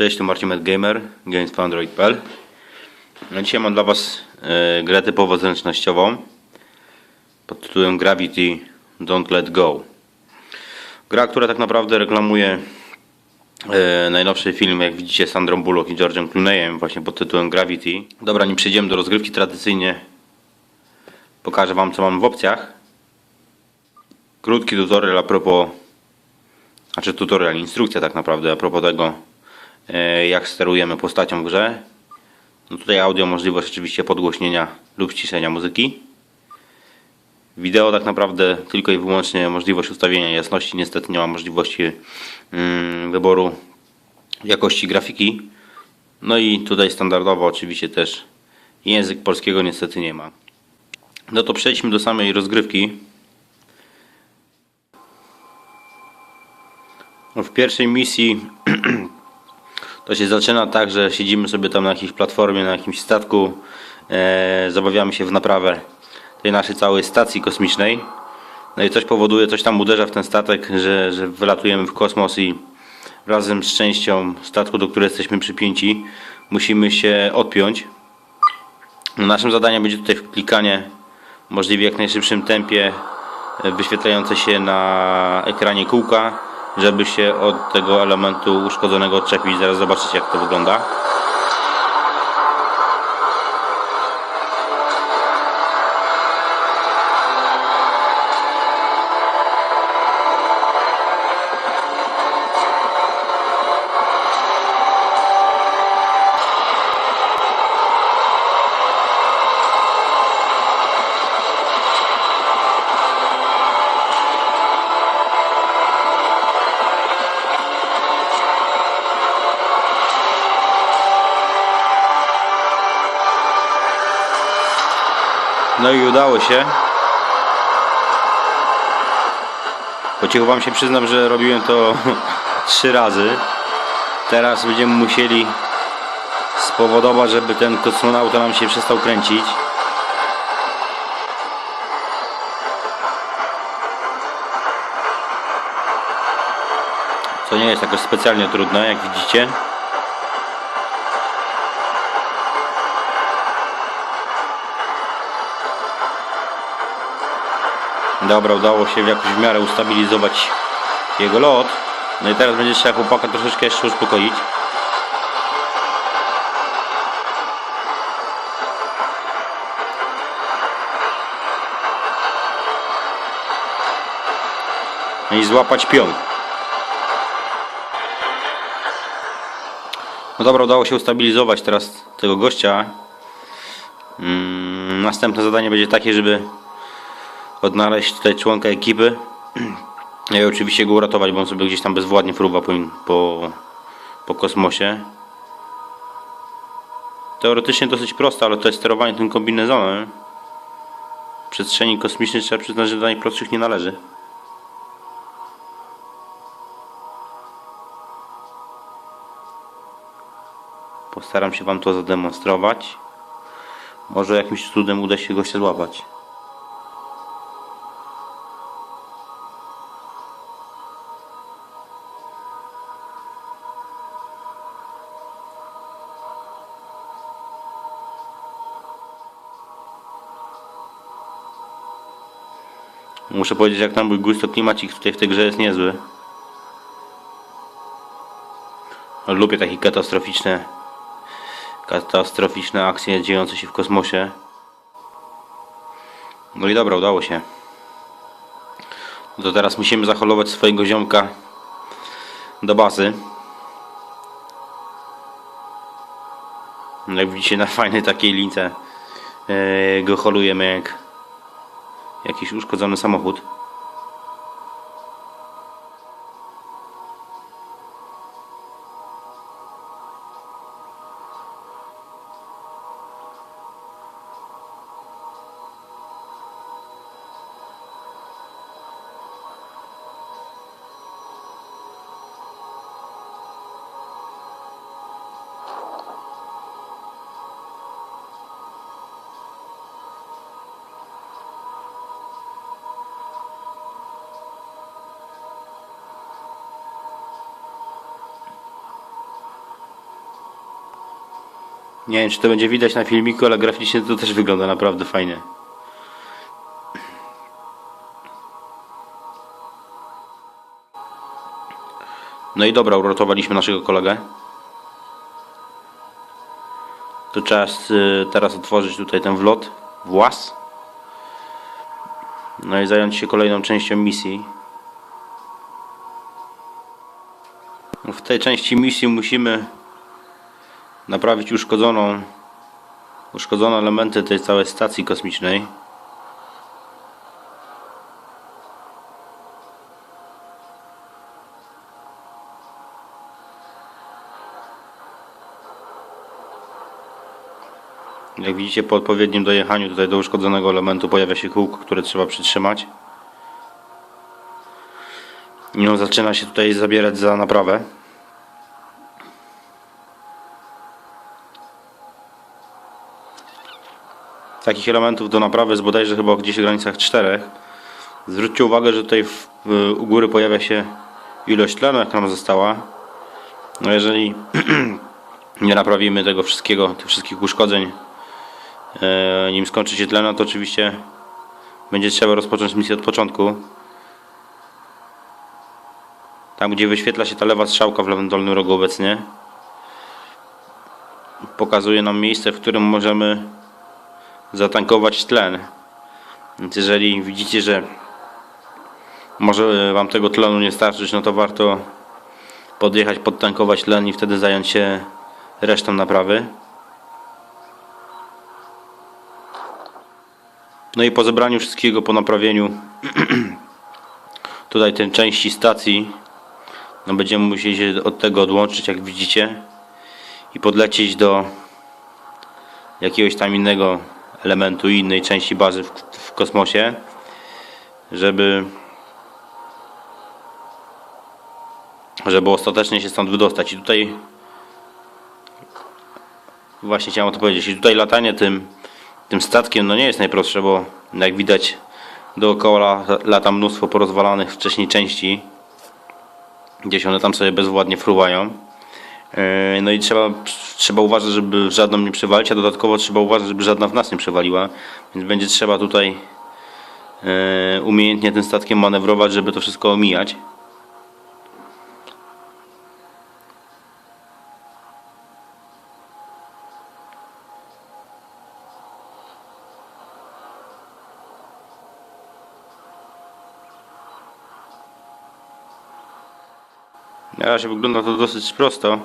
Cześć, tu Marcin Met Gamer, gamesfoundroid.pl no Dzisiaj mam dla Was e, grę typowo zręcznościową pod tytułem Gravity Don't Let Go. Gra, która tak naprawdę reklamuje e, najnowszy film, jak widzicie, z Sandrą Bullock i George'em Clooneyem właśnie pod tytułem Gravity. Dobra, nim przejdziemy do rozgrywki tradycyjnie pokażę Wam co mam w opcjach. Krótki tutorial a propos znaczy tutorial, instrukcja tak naprawdę a propos tego jak sterujemy postacią w grze. No tutaj audio, możliwość oczywiście podgłośnienia lub ściszenia muzyki. Wideo tak naprawdę tylko i wyłącznie możliwość ustawienia jasności. Niestety nie ma możliwości mm, wyboru jakości grafiki. No i tutaj standardowo oczywiście też język polskiego niestety nie ma. No to przejdźmy do samej rozgrywki. W pierwszej misji to się zaczyna tak, że siedzimy sobie tam na jakiejś platformie, na jakimś statku, e, zabawiamy się w naprawę tej naszej całej stacji kosmicznej. No i coś powoduje, coś tam uderza w ten statek, że, że wylatujemy w kosmos i razem z częścią statku, do której jesteśmy przypięci, musimy się odpiąć. No, naszym zadaniem będzie tutaj klikanie możliwie jak najszybszym tempie e, wyświetlające się na ekranie kółka żeby się od tego elementu uszkodzonego odczepić. Zaraz zobaczycie jak to wygląda. No i udało się. Po cichu wam się przyznam, że robiłem to trzy razy. Teraz będziemy musieli spowodować, żeby ten kosmonauta nam się przestał kręcić. Co nie jest jakoś specjalnie trudne, jak widzicie. Dobra, udało się jakoś w miarę ustabilizować jego lot. No i teraz będzie trzeba chłopaka troszeczkę jeszcze uspokoić. No i złapać pion. No dobra, udało się ustabilizować teraz tego gościa. Mm, następne zadanie będzie takie, żeby odnaleźć tutaj członka ekipy i oczywiście go uratować, bo on sobie gdzieś tam bezwładnie fruwa po, po, po kosmosie. Teoretycznie dosyć proste, ale to jest sterowanie tym kombinezonem. W przestrzeni kosmicznej trzeba przyznać, że do najprostszych nie należy. Postaram się Wam to zademonstrować. Może jakimś cudem uda się gościa złapać. Muszę powiedzieć, jak na mój gust, to klimacik tutaj w tej grze jest niezły. Lubię takie katastroficzne katastroficzne akcje dziejące się w kosmosie. No i dobra, udało się. To teraz musimy zaholować swojego ziomka do bazy. Jak widzicie na fajnej takiej lince yy, go holujemy jak jakiś uszkodzony samochód. Nie wiem, czy to będzie widać na filmiku, ale graficznie to też wygląda naprawdę fajnie. No i dobra, uratowaliśmy naszego kolegę. To czas y, teraz otworzyć tutaj ten wlot, włas. No i zająć się kolejną częścią misji. W tej części misji musimy naprawić uszkodzoną uszkodzone elementy tej całej stacji kosmicznej. Jak widzicie po odpowiednim dojechaniu tutaj do uszkodzonego elementu pojawia się kółko, które trzeba przytrzymać. I on zaczyna się tutaj zabierać za naprawę. Takich elementów do naprawy jest bodajże chyba gdzieś w granicach czterech. Zwróćcie uwagę, że tutaj w, w, u góry pojawia się ilość tlenu, jak nam została. No jeżeli nie naprawimy tego wszystkiego, tych wszystkich uszkodzeń, e, nim skończy się tlen, no to oczywiście będzie trzeba rozpocząć misję od początku. Tam gdzie wyświetla się ta lewa strzałka w lewym dolnym rogu obecnie pokazuje nam miejsce, w którym możemy zatankować tlen. Więc jeżeli widzicie, że może Wam tego tlenu nie starczyć, no to warto podjechać, podtankować tlen i wtedy zająć się resztą naprawy. No i po zebraniu wszystkiego, po naprawieniu tutaj tej części stacji, no będziemy musieli się od tego odłączyć, jak widzicie, i podlecieć do jakiegoś tam innego elementu, innej części bazy w, w kosmosie, żeby żeby ostatecznie się stąd wydostać. I tutaj właśnie chciałem o to powiedzieć. I tutaj latanie tym, tym statkiem no nie jest najprostsze, bo jak widać dookoła lata mnóstwo porozwalanych wcześniej części. Gdzieś one tam sobie bezwładnie fruwają. Yy, No i trzeba, trzeba uważać, żeby żadną nie przewalić, a dodatkowo trzeba uważać, żeby żadna w nas nie przewaliła. Więc będzie trzeba tutaj yy, umiejętnie tym statkiem manewrować, żeby to wszystko omijać. Na razie wygląda to dosyć prosto,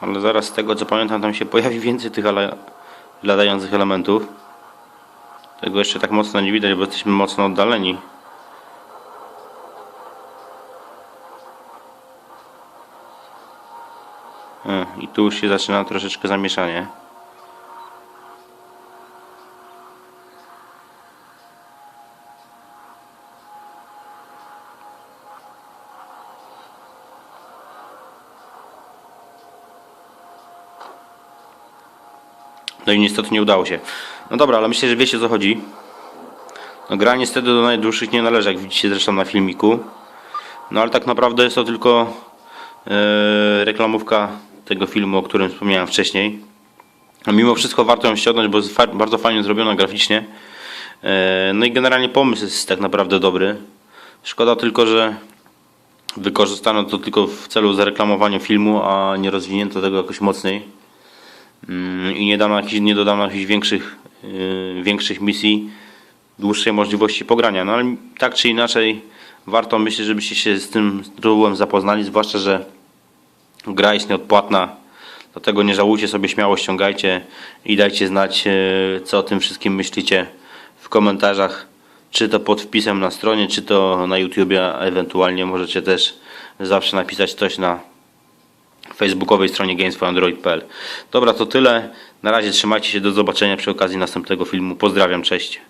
ale zaraz z tego co pamiętam tam się pojawi więcej tych latających elementów. Tego jeszcze tak mocno nie widać, bo jesteśmy mocno oddaleni. E, I tu już się zaczyna troszeczkę zamieszanie. No i niestety nie udało się. No dobra, ale myślę, że wiecie co chodzi. No gra niestety do najdłuższych nie należy, jak widzicie zresztą na filmiku. No ale tak naprawdę jest to tylko e, reklamówka tego filmu, o którym wspomniałem wcześniej. A mimo wszystko warto ją ściągnąć, bo jest fa- bardzo fajnie zrobiona graficznie. E, no i generalnie pomysł jest tak naprawdę dobry. Szkoda tylko, że wykorzystano to tylko w celu zareklamowania filmu, a nie rozwinięto tego jakoś mocniej. Mm, i nie dano jakichś, nie dodano jakichś większych, yy, większych misji, dłuższej możliwości pogrania. No ale tak czy inaczej warto myślę, żebyście się z tym tytułem zapoznali, zwłaszcza, że gra jest nieodpłatna. Dlatego nie żałujcie sobie, śmiało ściągajcie i dajcie znać, yy, co o tym wszystkim myślicie w komentarzach, czy to pod wpisem na stronie, czy to na YouTubie, ewentualnie możecie też zawsze napisać coś na facebookowej stronie gamesforandroid.pl. Dobra, to tyle. Na razie trzymajcie się, do zobaczenia przy okazji następnego filmu. Pozdrawiam, cześć.